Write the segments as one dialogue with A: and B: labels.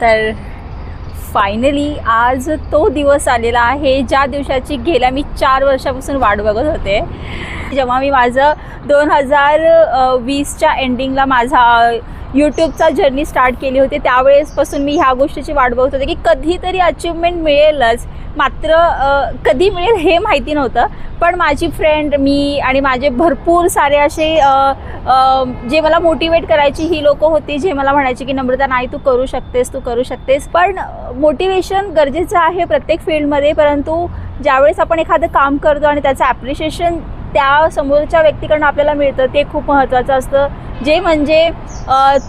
A: तर फायनली आज तो दिवस आलेला आहे ज्या दिवसाची गेल्या मी चार वर्षापासून वाट बघत होते. जेव्हा मी माझं दोन हजार वीसच्या एंडिंगला माझा यूट्यूबचा जर्नी स्टार्ट केली होती. त्यावेळेसपासून मी ह्या गोष्टीची वाट बघत होते की कधीतरी अचिव्हमेंट मिळेलच. मात्र कधी मिळेल हे माहिती नव्हतं. पण माझी फ्रेंड मी आणि माझे भरपूर सारे असे जे मला मोटिवेट करायची ही लोक होती जे मला म्हणायची की नम्रता नाही तू करू शकतेस तू करू शकतेस. पण मोटिवेशन गरजेचं आहे प्रत्येक फील्डमध्ये परंतु ज्यावेळेस आपण एखादं काम करतो आणि त्याचं ॲप्रिशिएशन त्या समोरच्या व्यक्तीकडनं आपल्याला मिळतं ते खूप महत्त्वाचं असतं. जे म्हणजे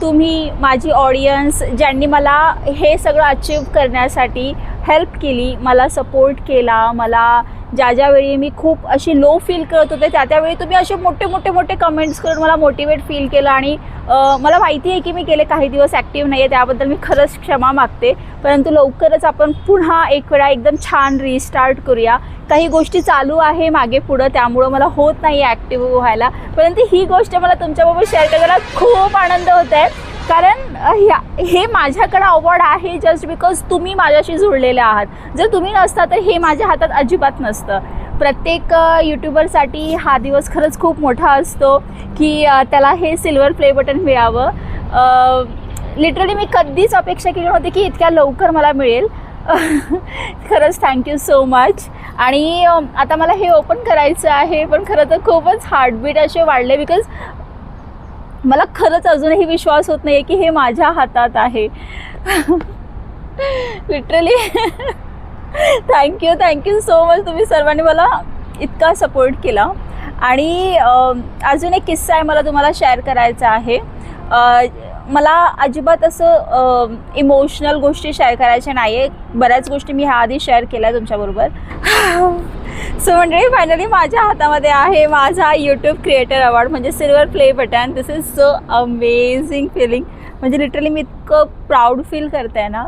A: तुम्ही माझी ऑडियन्स ज्यांनी मला हे सगळं अचीव करण्यासाठी हेल्प केली मला सपोर्ट केला मला ज्या ज्यावेळी मी खूप अशी लो फील करत होते त्या त्यावेळी तुम्ही असे मोठे मोठे मोठे कमेंट्स करून मला मोटिवेट फील केलं आणि मला माहिती आहे की मी गेले काही दिवस ॲक्टिव्ह नाही आहे त्याबद्दल मी खरंच क्षमा मागते. परंतु लवकरच आपण पुन्हा एक वेळा एकदम छान रिस्टार्ट करूया. काही गोष्टी चालू आहे मागे पुढं त्यामुळं मला होत नाही आहे ॲक्टिव्ह व्हायला. परंतु ही गोष्ट मला तुमच्याबरोबर शेअर करायला खूप आनंद होत आहे कारण ह्या हे माझ्याकडं अवॉर्ड आहे जस्ट बिकॉज तुम्ही माझ्याशी जुळलेले आहात. जर तुम्ही नसता तर हे माझ्या हातात अजिबात नसतं. प्रत्येक यूट्यूबरसाठी हा दिवस खरंच खूप मोठा असतो की त्याला हे सिल्वर प्ले बटन मिळावं. लिटरली मी कधीच अपेक्षा केली नव्हती की इतक्या लवकर मला मिळेल. खरंच थँक्यू सो मच आणि आता मला हे ओपन करायचं आहे पण खरं तर खूपच हार्टबीट असे वाढले बिकॉज मला खरंच अजूनही विश्वास होत नाही आहे की हे माझ्या हातात आहे. Literally thank you thank you so much तुम्ही सर्वांनी मला इतका सपोर्ट केला. आणि अजून एक किस्सा आहे मला तुम्हाला शेअर करायचा आहे. मला अजिबात असं इमोशनल गोष्टी शेअर करायच्या नाही आहे बऱ्याच गोष्टी मी ह्या आधी शेअर केल्या तुमच्याबरोबर. सो म्हणजे फायनली माझ्या हातामध्ये आहे माझा यूट्यूब क्रिएटर अवॉर्ड म्हणजे silver play button this is so amazing feeling म्हणजे लिटरली मी इतकं प्राऊड फील करते ना.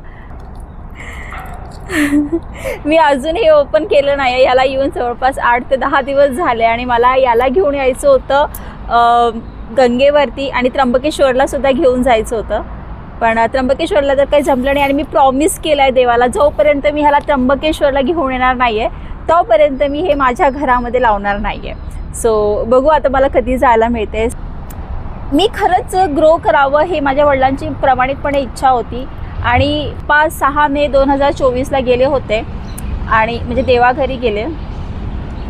A: मी अजून हे ओपन केलं नाही याला येऊन जवळपास आठ ते दहा दिवस झाले आणि मला याला घेऊन यायचं होतं गंगेवरती आणि त्र्यंबकेश्वरला सुद्धा घेऊन जायचं होतं. पण त्र्यंबकेश्वरला तर काही जमलं नाही आणि मी प्रॉमिस केलं आहे देवाला जोपर्यंत मी ह्याला त्र्यंबकेश्वरला घेऊन येणार नाही आहे तोपर्यंत मी हे माझ्या घरामध्ये लावणार नाही आहे सो बघू आता मला कधी जायला मिळते मी खरंच ग्रो करावं हे माझ्या वडिलांची प्रामाणिकपणे इच्छा होती. आणि पाच सहा मे दोन हजार चोवीसला गेले होते. आणि म्हणजे देवाघरी गेले.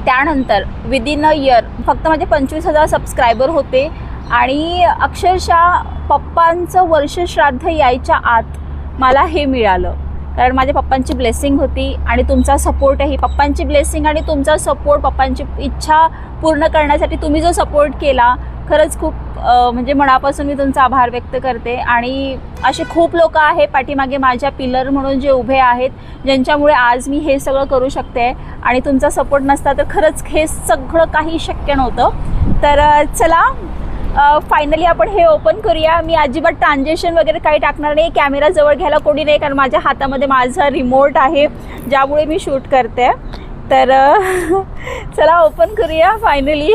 A: त्यानंतर विदिन अ इयर फक्त माझे पंचवीस हजार सबस्क्रायबर होते. आणि अक्षरशः पप्पांचं वर्षश्राद्ध यायच्या आत मला हे मिळालं. कारण माझ्या पप्पांची ब्लेसिंग होती आणि तुमचा सपोर्टही पप्पांची ब्लेसिंग आणि तुमचा सपोर्ट पप्पांची इच्छा पूर्ण करण्यासाठी तुम्ही जो सपोर्ट केला खरंच खूप म्हणजे मनापासून मी तुमचा आभार व्यक्त करते. आणि असे खूप लोक आहे पाठीमागे माझ्या पिलर म्हणून जे उभे आहेत ज्यांच्यामुळे आज मी हे सगळं करू शकते. आणि तुमचा सपोर्ट नसता तर खरंच हे सगळं काही शक्य नव्हतं. तर चला फायनली आपण हे ओपन करूया. मी अजिबात ट्रान्झेक्शन वगैरे काही टाकणार नाही. कॅमेरा जवळ घ्यायला कोणी नाही कारण माझ्या हातामध्ये माझा रिमोट आहे ज्यामुळे मी शूट करते. तर चला ओपन करूया फायनली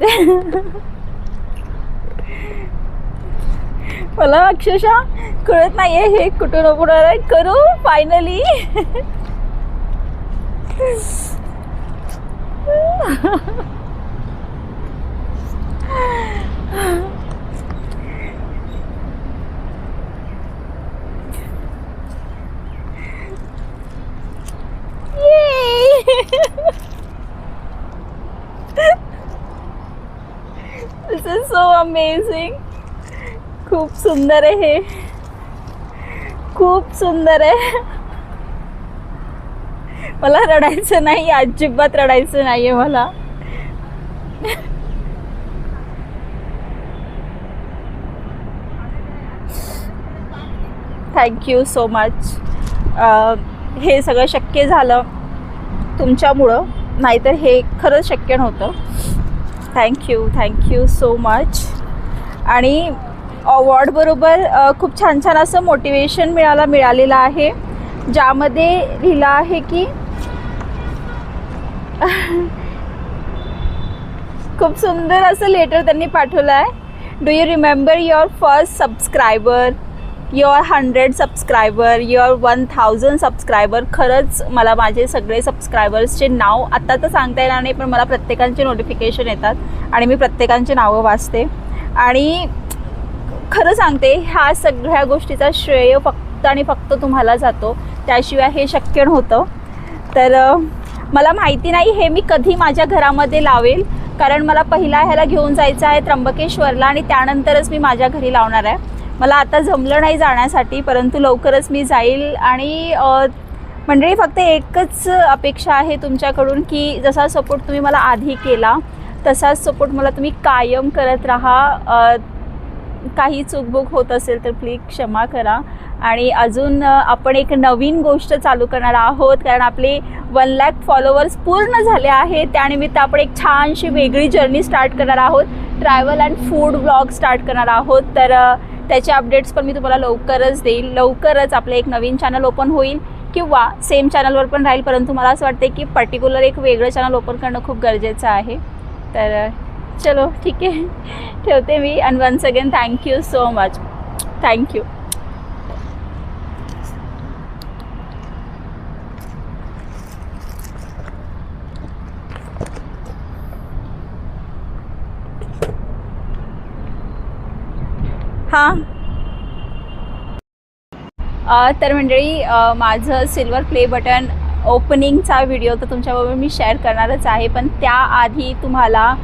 A: मला अक्षरशः कळत नाहीये हे कुठून ओपणार आहे. करू finally This is so amazing खूप सुंदर आहे हे. खूप सुंदर आहे. मला रडायचं नाही अजिबात रडायचं नाहीये मला. थँक्यू सो मच हे सगळं शक्य झालं तुमच्यामुळं नाहीतर हे खरंच शक्य नव्हतं. थँक्यू थँक्यू सो मच आणि अवॉर्डबरोबर खूप छान छान असं मोटिवेशन मिळायला मिळालेलं आहे. ज्यामध्ये लिहिलं आहे की खूप सुंदर असं लेटर त्यांनी पाठवलं आहे. Do you remember your first subscriber your hundred subscriber your one thousand subscriber खरंच मला माझे सगळे सबस्क्रायबर्सचे नाव आत्ता तर सांगता येणार नाही पण मला प्रत्येकांचे नोटिफिकेशन येतात आणि मी प्रत्येकांची नावं वाचते. आणि खरं सांगते ह्या सगळ्या गोष्टीचा श्रेय फक्त आणि फक्त तुम्हाला जातो. त्याशिवाय हे शक्य नव्हतं. तर मला माहिती नाही हे मी कधी माझ्या घरामध्ये लावेल. कारण मला पहिला ह्याला घेऊन जायचं आहे त्र्यंबकेश्वरला आणि त्यानंतरच मी माझ्या घरी लावणार आहे. मला आता जमलं नाही जाण्यासाठी परंतु लवकरच मी जाईल. आणि मंडळी फक्त एकच अपेक्षा आहे तुमच्याकडून की जसा सपोर्ट तुम्ही मला आधी केला तसाच सपोर्ट मला तुम्ही कायम करत राहा. काही चुकबुक होत असेल तर प्लीज क्षमा करा. आणि अजून आपण एक नवीन गोष्ट चालू करणार आहोत कारण आपले वन लॅक फॉलोअर्स पूर्ण झाले आहेत. त्यानिमित्त आपण एक छानशी वेगळी जर्नी स्टार्ट करणार आहोत. Travel and food blog start करणार आहोत. तर त्याचे अपडेट्स पण मी तुम्हाला लवकरच देईल. लवकरच आपलं एक नवीन चॅनल ओपन होईल. किंवा सेम चॅनलवर पण राहील. परंतु मला असं वाटतं की पर्टिक्युलर एक वेगळं चॅनल ओपन करणं खूप गरजेचं आहे. तर चलो ठीक आहे. ठेवते मी. And once again thank you so much thank you हां. तर मंडळी माझं सिल्वर प्ले बटन ओपनिंगचा व्हिडिओ तर तुमच्याबरोबर मी शेअर करणारच आहे. पण त्याआधी तुम्हाला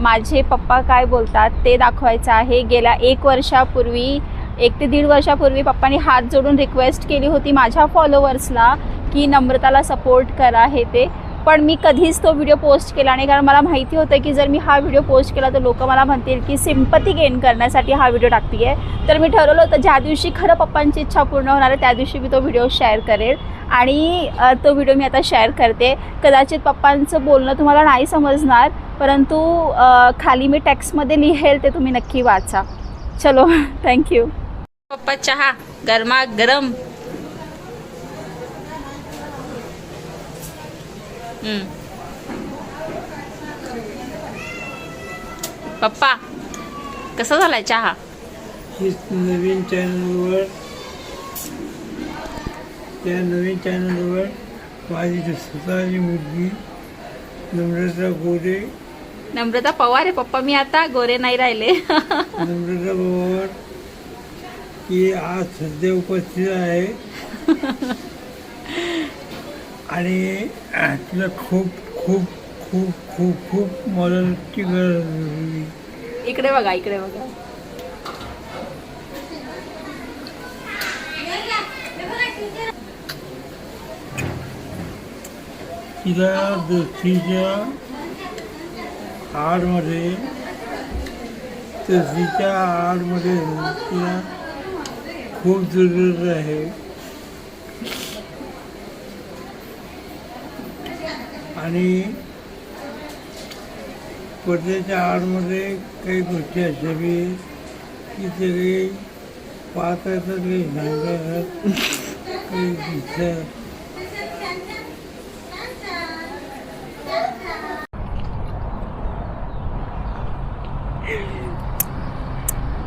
A: माझे पप्पा काय बोलतात ते दाखवायचं आहे. गेल्या एक वर्षापूर्वी एक ते दीड वर्षापूर्वी पप्पांनी हात जोडून रिक्वेस्ट केली होती माझ्या फॉलोवर्सला की नम्रताला सपोर्ट करा हे ते. पण मी कधीच तो व्हिडिओ पोस्ट केला नाही. कारण मला माहिती होतं की जर मी हा व्हिडिओ पोस्ट केला तर लोक मला म्हणतील की सिम्पती गेन करण्यासाठी हा व्हिडिओ टाकते आहे तर मी ठरवलं होतं ज्या दिवशी खरं पप्पांची इच्छा पूर्ण होणार आहे त्या दिवशी मी तो व्हिडिओ शेअर करेल. आणि तो व्हिडिओ मी आता शेअर करते. कदाचित पप्पांचं बोलणं तुम्हाला नाही समजणार परंतु खाली मी टेक्स्टमध्ये लिहेल ते तुम्ही नक्की वाचा. चलो थँक्यू पप्पा चहा गरमा गरम. पप्पा कसा झालाय चहा?
B: ही नवीन चॅनलवर त्या नवीन चॅनलवर माझी स्वतःची मुलगी नम्रता गोरे
A: नम्रता पवार आहे पप्पा मी आता गोरे नाही राहिले.
B: नम्रता पवार ही आज सध्या उपस्थित आहे. आणि तिला खूप खूप खूप खूप खूप मदतीची गरज होती.
A: इकडे बघा इकडे बघा.
B: तिला दृष्टीच्या आडमध्ये दृष्टीच्या आडमध्ये तिला खूप जरूरत आहे. आणि पडद्याच्या आडमध्ये काही गोष्टी अशा बी की ते काही पाहतात काही सांगतात काही